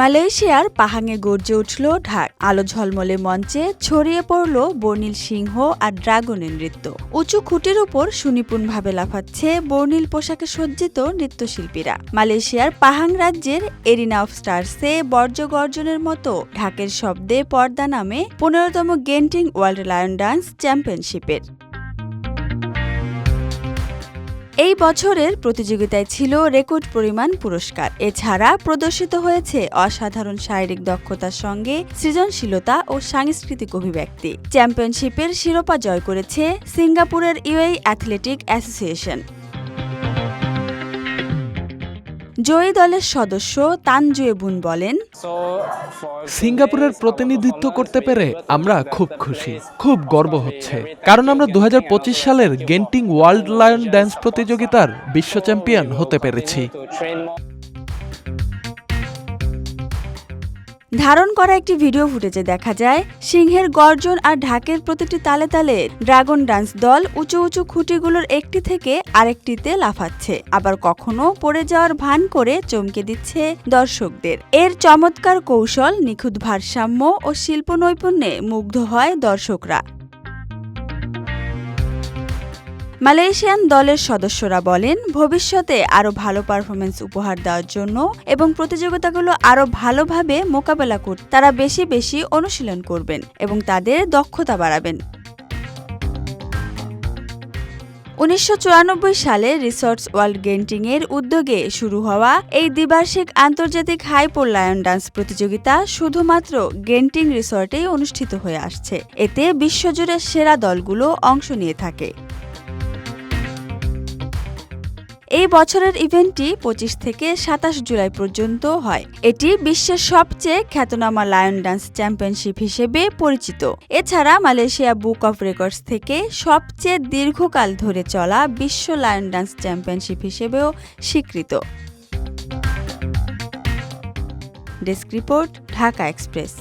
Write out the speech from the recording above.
মালয়েশিয়ার পাহাঙে গর্জে উঠল ঢাক। আলো ঝলমলে মঞ্চে ছড়িয়ে পড়ল বর্ণিল সিংহ আর ড্রাগনের নৃত্য। উঁচু খুঁটির উপর সুনিপুণভাবে লাফাচ্ছে বর্ণিল পোশাকে সজ্জিত নৃত্যশিল্পীরা। মালয়েশিয়ার পাহাং রাজ্যের এরিনা অফ স্টার্সে বর্জ্য গর্জনের মতো ঢাকের শব্দে পর্দা নামে পনেরোতম গেন্টিং ওয়ার্ল্ড লায়ন ডান্স চ্যাম্পিয়নশিপের। এই বছরের প্রতিযোগিতায় ছিল রেকর্ড পরিমাণ পুরস্কার। এছাড়া প্রদর্শিত হয়েছে অসাধারণ শারীরিক দক্ষতার সঙ্গে সৃজনশীলতা ও সাংস্কৃতিক অভিব্যক্তি। চ্যাম্পিয়নশিপের শিরোপা জয় করেছে সিঙ্গাপুরের ইউএই অ্যাথলেটিক অ্যাসোসিয়েশন। জয়ী দলের সদস্য তানজুয়ে বুন বলেন সিঙ্গাপুরের প্রতিনিধিত্ব করতে পেরে আমরা খুব খুশি খুব গর্ব হচ্ছে। কারণ আমরা দু হাজার পঁচিশ সালের গেন্টিং ওয়ার্ল্ড লায়ন ড্যান্স প্রতিযোগিতার বিশ্ব চ্যাম্পিয়ন হতে পেরেছি। ধারণ করা একটি ভিডিও ফুটেজে দেখা যায়, সিংহের গর্জন আর ঢাকের প্রতিটি তালে তালে ড্রাগন ডান্স দল উঁচু উঁচু খুঁটিগুলোর একটি থেকে আরেকটিতে লাফাচ্ছে, আবার কখনো পড়ে যাওয়ার ভান করে চমকে দিচ্ছে দর্শকদের। এর চমৎকার কৌশল নিখুঁত ভারসাম্য ও শিল্প নৈপুণ্যে মুগ্ধ হয় দর্শকরা। মালয়েশিয়ান দলের সদস্যরা বলেন, ভবিষ্যতে আরও ভালো পারফরমেন্স উপহার দেওয়ার জন্য এবং প্রতিযোগিতাগুলো আরও ভালোভাবে মোকাবেলা করতে তারা বেশি বেশি অনুশীলন করবেন এবং তাদের দক্ষতা বাড়াবেন। উনিশশো চুরানব্বই সালে রিসর্টস ওয়ার্ল্ড গেন্টিংয়ের উদ্যোগে শুরু হওয়া এই দ্বিবার্ষিক আন্তর্জাতিক হাইপোর লায়ন ডান্স প্রতিযোগিতা শুধুমাত্র গেন্টিং রিসর্টেই অনুষ্ঠিত হয়ে আসছে। এতে বিশ্বজুড়ে সেরা দলগুলো অংশ নিয়ে থাকে। এই বছরের ইভেন্টটি পঁচিশ থেকে সাতাশ জুলাই পর্যন্ত হয়। এটি বিশ্বের সবচেয়ে খ্যাতনামা লায়ন ডান্স চ্যাম্পিয়নশিপ হিসেবে পরিচিত। এছাড়া মালয়েশিয়া বুক অফ রেকর্ডস থেকে সবচেয়ে দীর্ঘকাল ধরে চলা বিশ্ব লায়ন ডান্স চ্যাম্পিয়নশিপ হিসেবেও স্বীকৃত। Desk report, Dhaka express.